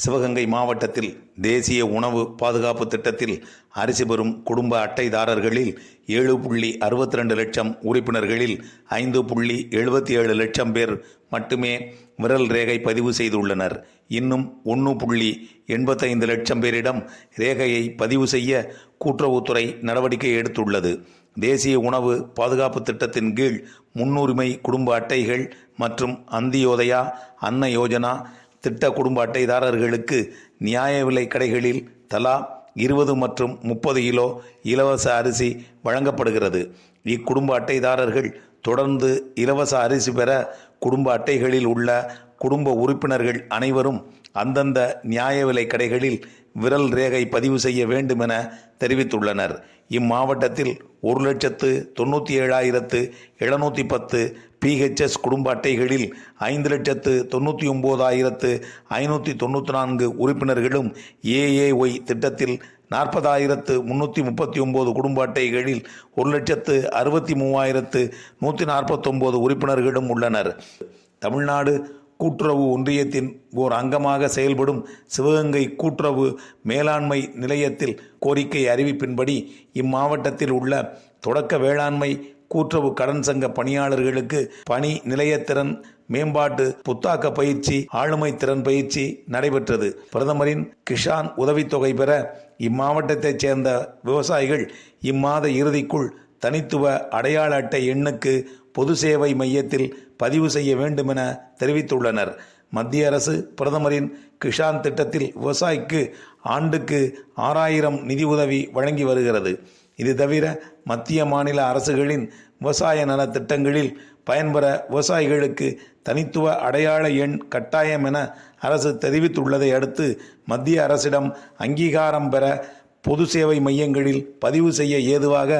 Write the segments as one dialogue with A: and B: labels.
A: சிவகங்கை மாவட்டத்தில் தேசிய உணவு பாதுகாப்பு திட்டத்தில் அரிசி பெறும் குடும்ப அட்டைதாரர்களில் ஏழு புள்ளி அறுபத்தி ரெண்டு லட்சம் உறுப்பினர்களில் ஐந்து புள்ளி எழுபத்தி ஏழு லட்சம் பேர் மட்டுமே விரல் ரேகை பதிவு செய்துள்ளனர். இன்னும் ஒன்று புள்ளி எண்பத்தைந்து லட்சம் பேரிடம் ரேகையை பதிவு செய்ய கூட்டுறவுத்துறை நடவடிக்கை எடுத்துள்ளது. தேசிய உணவு பாதுகாப்பு திட்டத்தின் கீழ் முன்னுரிமை குடும்ப அட்டைகள் மற்றும் அந்தியோதயா அன்ன யோஜனா திட்ட குடும்ப அட்டைதாரர்களுக்கு நியாய விலை கடைகளில் தலா இருபது மற்றும் முப்பது கிலோ இலவச அரிசி வழங்கப்படுகிறது. இக்குடும்ப அட்டைதாரர்கள் தொடர்ந்து இலவச அரிசி பெற குடும்ப அட்டைகளில் உள்ள குடும்ப உறுப்பினர்கள் அனைவரும் அந்தந்த நியாய விலை கடைகளில் விரல் ரேகை பதிவு செய்ய வேண்டும் என தெரிவித்துள்ளனர். இம்மாவட்டத்தில் ஒரு லட்சத்து தொண்ணூற்றி ஏழாயிரத்து எழுநூற்றி பத்து பிஹெச்எஸ் குடும்ப அட்டைகளில் ஐந்து லட்சத்து தொண்ணூற்றி ஒம்போதாயிரத்து ஐநூற்றி தொண்ணூற்றி நான்கு உறுப்பினர்களும் ஏஏஒய் திட்டத்தில் நாற்பதாயிரத்து முன்னூற்றி முப்பத்தி ஒம்பது குடும்ப அட்டைகளில் ஒரு லட்சத்து அறுபத்தி மூவாயிரத்து நூற்றி நாற்பத்தொம்போது உறுப்பினர்களும் உள்ளனர். தமிழ்நாடு கூட்டுறவு ஒன்றியத்தின் ஓர் அங்கமாக செயல்படும் சிவகங்கை கூட்டுறவு மேலாண்மை நிலையத்தில் கோரிக்கை அறிவிப்பின்படி இம்மாவட்டத்தில் உள்ள தொடக்க வேளாண்மை கூட்டுறவு கடன் சங்க பணியாளர்களுக்கு பணி நிலையத்திறன் மேம்பாட்டு புத்தாக்க பயிற்சி ஆளுமை திறன் பயிற்சி நடைபெற்றது. பிரதமரின் கிஷான் உதவித்தொகை பெற இம்மாவட்டத்தைச் சேர்ந்த விவசாயிகள் இம்மாத இறுதிக்குள் தனித்துவ அடையாள அட்டை எண்ணுக்கு பொது சேவை மையத்தில் பதிவு செய்ய வேண்டுமென தெரிவித்துள்ளனர். மத்திய அரசு பிரதமரின் கிஷான் திட்டத்தில் விவசாயிக்கு ஆண்டுக்கு ஆறாயிரம் நிதி உதவி வழங்கி வருகிறது. இது தவிர மத்திய மாநில அரசுகளின் விவசாய நல திட்டங்களில் பயன்பெற விவசாயிகளுக்கு தனித்துவ அடையாள எண் கட்டாயம் என அரசு தெரிவித்துள்ளதை அடுத்து மத்திய அரசிடம் அங்கீகாரம் பெற பொது சேவை மையங்களில் பதிவு செய்ய ஏதுவாக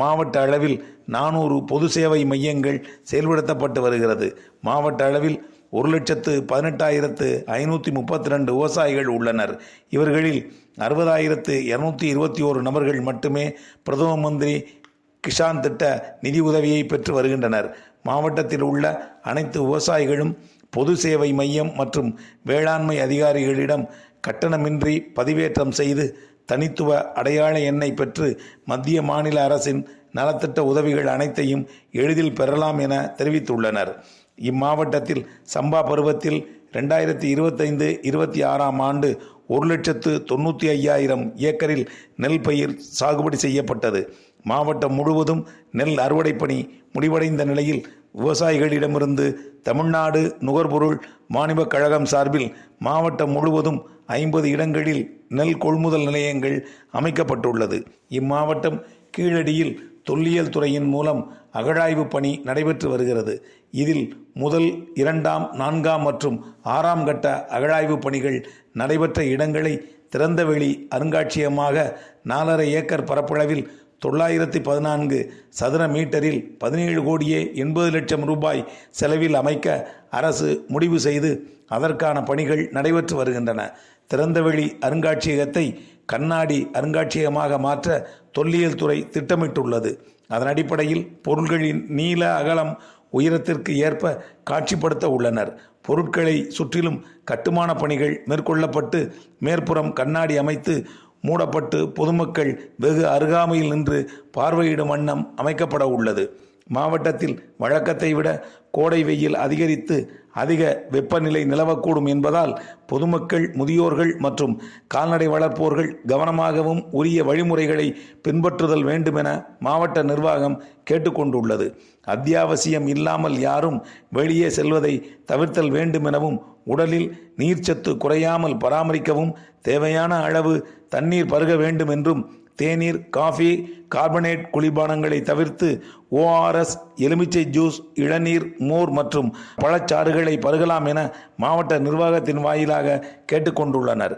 A: மாவட்ட அளவில் நானூறு பொது சேவை மையங்கள் செயல்படுத்தப்பட்டு வருகிறது. மாவட்ட அளவில் ஒரு லட்சத்து பதினெட்டாயிரத்து ஐநூற்றி முப்பத்தி ரெண்டு விவசாயிகள் உள்ளனர். இவர்களில் அறுபதாயிரத்து இரநூத்தி இருபத்தி ஓரு நபர்கள் மட்டுமே பிரதம மந்திரி கிஷான் திட்ட நிதி உதவியை பெற்று வருகின்றனர். மாவட்டத்தில் உள்ள அனைத்து விவசாயிகளும் பொது சேவை மையம் மற்றும் வேளாண்மை அதிகாரிகளிடம் கட்டணமின்றி பதிவேற்றம் செய்து தனித்துவ அடையாள எண்ணை பெற்று மத்திய மாநில அரசின் நலத்திட்ட உதவிகள் அனைத்தையும் எளிதில் பெறலாம் என தெரிவித்துள்ளனர். இம்மாவட்டத்தில் சம்பா பருவத்தில் ரெண்டாயிரத்தி இருபத்தைந்து இருபத்தி ஆறாம் ஆண்டு ஒரு லட்சத்து தொண்ணூற்றி ஐயாயிரம் ஏக்கரில் நெல் பயிர் சாகுபடி செய்யப்பட்டது. மாவட்டம் முழுவதும் நெல் அறுவடை பணி முடிவடைந்த நிலையில் விவசாயிகளிடமிருந்து தமிழ்நாடு நுகர்பொருள் மாநிலக் கழகம் சார்பில் மாவட்டம் முழுவதும் ஐம்பது இடங்களில் நெல் கொள்முதல் நிலையங்கள் அமைக்கப்பட்டுள்ளது. இம்மாவட்டம் கீழடியில் தொல்லியல் துறையின் மூலம் அகழாய்வு பணி நடைபெற்று வருகிறது. இதில் முதல் இரண்டாம் நான்காம் மற்றும் ஆறாம் கட்ட அகழாய்வு பணிகள் நடைபெற்ற இடங்களை திறந்தவெளி அருங்காட்சியகமாக நாலரை ஏக்கர் பரப்பளவில் தொள்ளாயிரத்தி பதினான்கு சதுர மீட்டரில் பதினேழு கோடியே எண்பது லட்சம் ரூபாய் செலவில் அமைக்க அரசு முடிவு செய்து அதற்கான பணிகள் நடைபெற்று வருகின்றன. திறந்தவெளி அருங்காட்சியகத்தை கண்ணாடி அருங்காட்சியகமாக மாற்ற தொல்லியல் துறை திட்டமிட்டுள்ளது. அதன் அடிப்படையில் பொருள்களின் நீள அகலம் உயரத்திற்கு ஏற்ப காட்சிப்படுத்த உள்ளனர். பொருட்களை சுற்றிலும் கட்டுமான பணிகள் மேற்கொள்ளப்பட்டு மேற்புறம் கண்ணாடி அமைத்து மூடப்பட்டு பொதுமக்கள் வெகு அருகாமையில் நின்று பார்வையிடும் வண்ணம் அமைக்கப்பட உள்ளது. மாவட்டத்தில் வழக்கத்தை விட கோடை வெயில் அதிகரித்து அதிக வெப்பநிலை நிலவக்கூடும் என்பதால் பொதுமக்கள் முதியோர்கள் மற்றும் கால்நடை வளர்ப்போர்கள் கவனமாகவும் உரிய வழிமுறைகளை பின்பற்றுதல் வேண்டுமென மாவட்ட நிர்வாகம் கேட்டுக்கொண்டுள்ளது. அத்தியாவசியம் இல்லாமல் யாரும் வெளியே செல்வதை தவிர்த்தல் வேண்டுமெனவும் உடலில் நீர்ச்சத்து குறையாமல் பராமரிக்கவும் தேவையான அளவு தண்ணீர் பருக வேண்டும் என்றும் தேநீர் காஃபி கார்பனேட் குளிர்பானங்களை தவிர்த்து ஓஆர்எஸ் எலுமிச்சை ஜூஸ் இளநீர் மோர் மற்றும் பழச்சாறுகளை பருகலாம் என மாவட்ட நிர்வாகத்தின் வாயிலாக கேட்டுக்கொண்டுள்ளனர்.